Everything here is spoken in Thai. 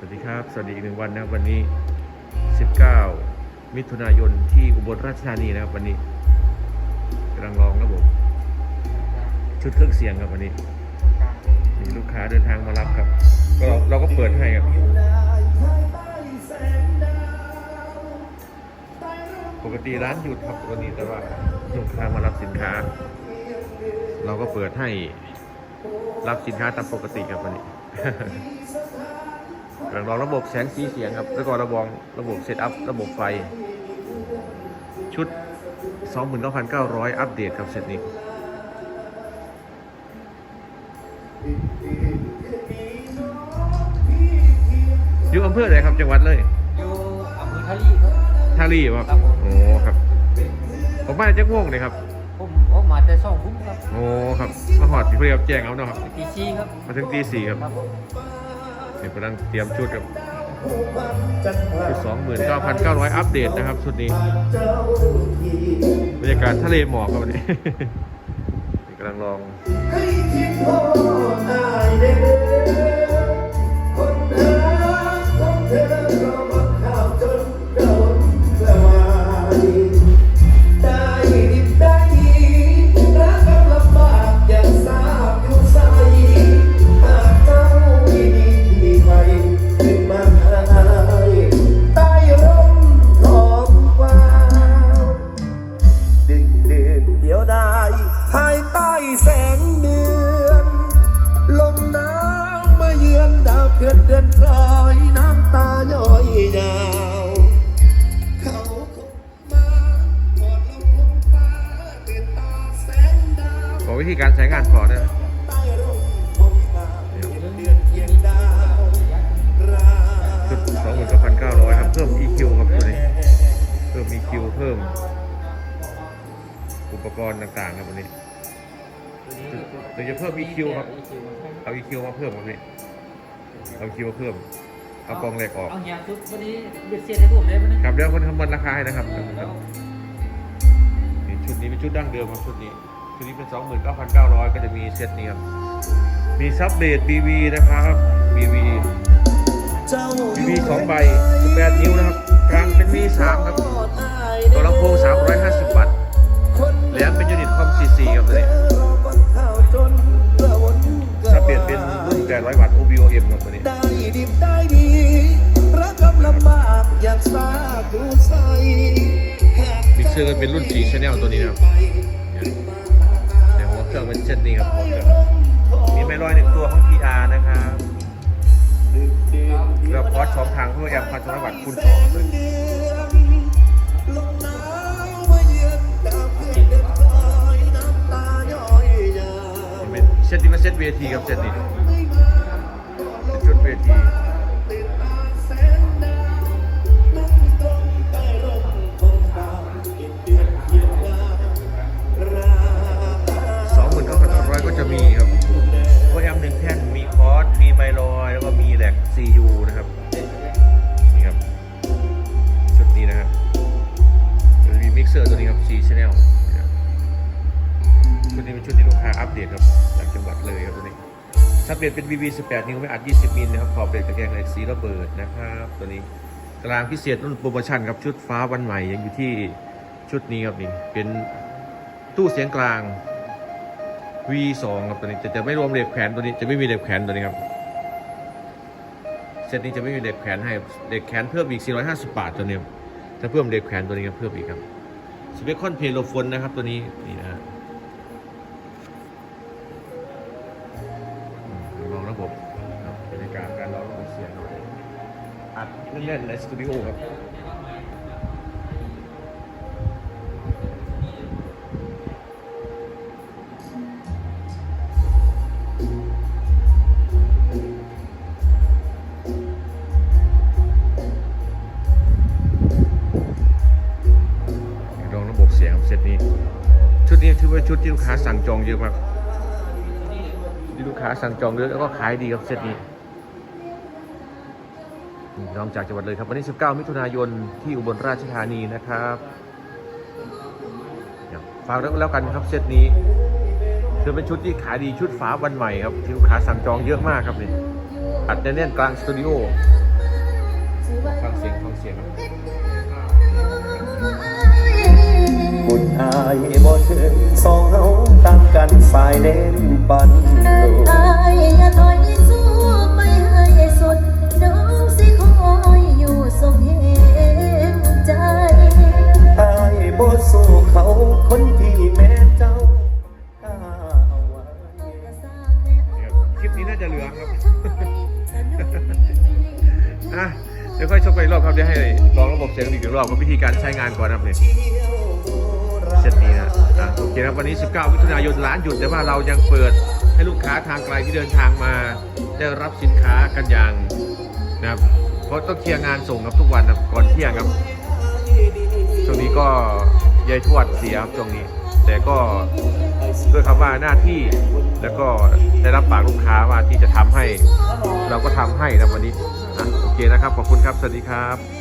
สวัสดีครับ สวัสดีอีกหนึ่งวันนะวันนี้ 19 มิถุนายนที่อุบลราชธานีนะครับวันนี้กำลังลองระบบชุดเครื่องเสียงครับวันนี้ มีลูกค้าเดินทางมารับครับ ก็เราเราก็เปิดให้ครับ ปกติร้านหยุดครับวันนี้แต่ว่าลูกค้ามารับสินค้า เราก็เปิดให้รับสินค้าตามปกติครับวันนี้ กำลังลองระบบแสงสีเสียงครับ แล้วก็ระบบระบบเซตอัพระบบไฟ ชุด 29,900 อัปเดตครับเซตนี้อยู่อำเภอไหนครับจังหวัดเลย อยู่อำเภอทะลีครับท่ารีครับครับผมโอ้ครับ ผมมาจากม่วงเลยครับ ผมออกมาแต่สองทุ่มครับ โอ้ครับ มาหอดที่เพื่อนแจ้งเอาเนาะครับตีซีครับ มาถึงตีสี่ครับครับผม เป็นกำลังเตรียมชุดครับชุดสองหมื่นเก้าพันเก้าร้อยอัปเดตนะครับชุดนี้บรรยากาศทะเลหมอกครับวันนี้นี่กำลังลอง ดาวขอวิธีการใช้งานพอนะใต้ร่มทองฟ้าเดือนเดือนเทียนดาวราชุดสองหมื่นเก้าพันเก้าร้อยครับ เพิ่ม EQ ครับตัวนี้ เพิ่ม EQ เพิ่ม อุปกรณ์ต่างๆครับวันนี้เดี๋ยวจะเพิ่ม EQ ครับ เอา EQ มาเพิ่มครับนี่เอา EQ มาเพิ่ม เอากองเหล็กออก เอาเฮียชุดวันนี้เบียดเสียดให้ผมได้ไหมเนี่ยครับเดี๋ยวคนคำนวณราคาให้นะครับครับนี่ชุดนี้เป็นชุดดั้งเดิมครับชุดนี้ ชุดนี้เป็น 29,900 ก็จะมีเซตนี้ครับมีซับเบส BV นะครับ BV เจ้า BV สองใบ18นิ้วนะครับกลางเป็น V3 ครับตัวลำโพง350 วัตต์แหลมเป็นยูนิตคอม CC ครับตัวนี้ซับเบสเป็นรุ่น800 วัตต์ OBOM ครับตัวนี้ได้ดิบได้ดีรักกำลำบากอยากสาดูใสมิกเซอร์ก็เป็นรุ่น4 Channel ตัวนี้นะครับ เครื่องเป็นเช่นนี้ครับหัวเครื่องมีไมค์ลอยหนึ่งตัวของ PR นะครับแล้วพอร์ตสองทางเพื่อแอมพันธวัตต์คูณสองเลยนาวมาเยือนดาวเพื่อนเดินคอยน้ำตาย้อยยาวนี่เป็นเซตนี้มาเซตเวทีครับเซตนี้เป็นชุดเวที จะมีครับโอแอมหนึ่งแท่นมีคอร์สมีไมลอยแล้วก็มีแหลก CU นะครับนี่ครับชุดนี้นะครับจะมีมิกเซอร์ตัวนี้ครับ4 Channel นะครับชุดนี้เป็นชุดที่ลูกค้าอัปเดตครับจากจังหวัดเลยครับตัวนี้ซับเบสเป็น VV 18นิ้วไม่อัด 20 มิลนะครับขอบเบรกตะแกรงเหล็กสีระเบิดนะครับตัวนี้กลางพิเศษรุ่นโปรโมชั่นครับชุดฟ้าวันใหม่ยังอยู่ที่ชุดนี้ครับนี่เป็นตู้เสียงกลาง V2 ครับตัวนี้จะจะไม่รวมเหล็กแขวนตัวนี้จะไม่มีเหล็กแขวนตัวนี้ครับเซตนี้จะไม่มีเหล็กแขวนให้เหล็กแขวนเพิ่มอีก 450 บาทตัวนี้ครับถ้าเพิ่มเหล็กแขวนตัวนี้ครับเพิ่มอีกครับสเปคคอนเพลโลฟนนะครับตัวนี้นี่นะฮะลองระบบครับบรรยากาศการลองระบบเสียงหน่อยอัดเล่นๆในสตูดิโอครับ ถือว่าชุดที่ลูกค้าสั่งจองเยอะมากที่ลูกค้าสั่งจองเยอะแล้วก็ขายดีครับเซตนี้น้องจากจังหวัดเลยครับวันนี้19 มิถุนายนที่อุบลราชธานีนะครับครับฝากแล้วกันครับเซตนี้คือเป็นชุดที่ขายดีชุดฝาวันใหม่ครับที่ลูกค้าสั่งจองเยอะมากครับนี่อัดแน่นๆกลางสตูดิโอฟังเสียงฟังเสียงครับบุญอายบ่ถึง สองเฮาตั้งกันฝ่ายเด่นปันโลอายอย่าถอยสู้ไปให้สุด น้องสิคอยอยู่ทรงเห็นใจอายบ่สู้เขาคนที่แม่เจ้าก้าเอาไว้คลิปนี้น่าจะเหลืองครับอะเดี๋ยวค่อยชมไปรอบครับเดี๋ยวให้ลองระบบเสียงอีกถึงรอบกับวิธีการใช้งานก่อนนะครับเนี่ยเซตนี้นะ อะโอเคครับวันนี้ 19 มิถุนายนร้านหยุดแต่ว่าเรายังเปิดให้ลูกค้าทางไกลที่เดินทางมาได้รับสินค้ากันอย่างนะครับเพราะต้องเคลียร์งานส่งครับทุกวันครับก่อนเที่ยงครับช่วงนี้ก็ยายทวดเสียครับช่วงนี้ แต่ก็ด้วยคำว่าหน้าที่แล้วก็ได้รับปากลูกค้าว่าที่จะทำให้ เราก็ทำให้นะวันนี้อะโอเคนะครับขอบคุณครับสวัสดีครับ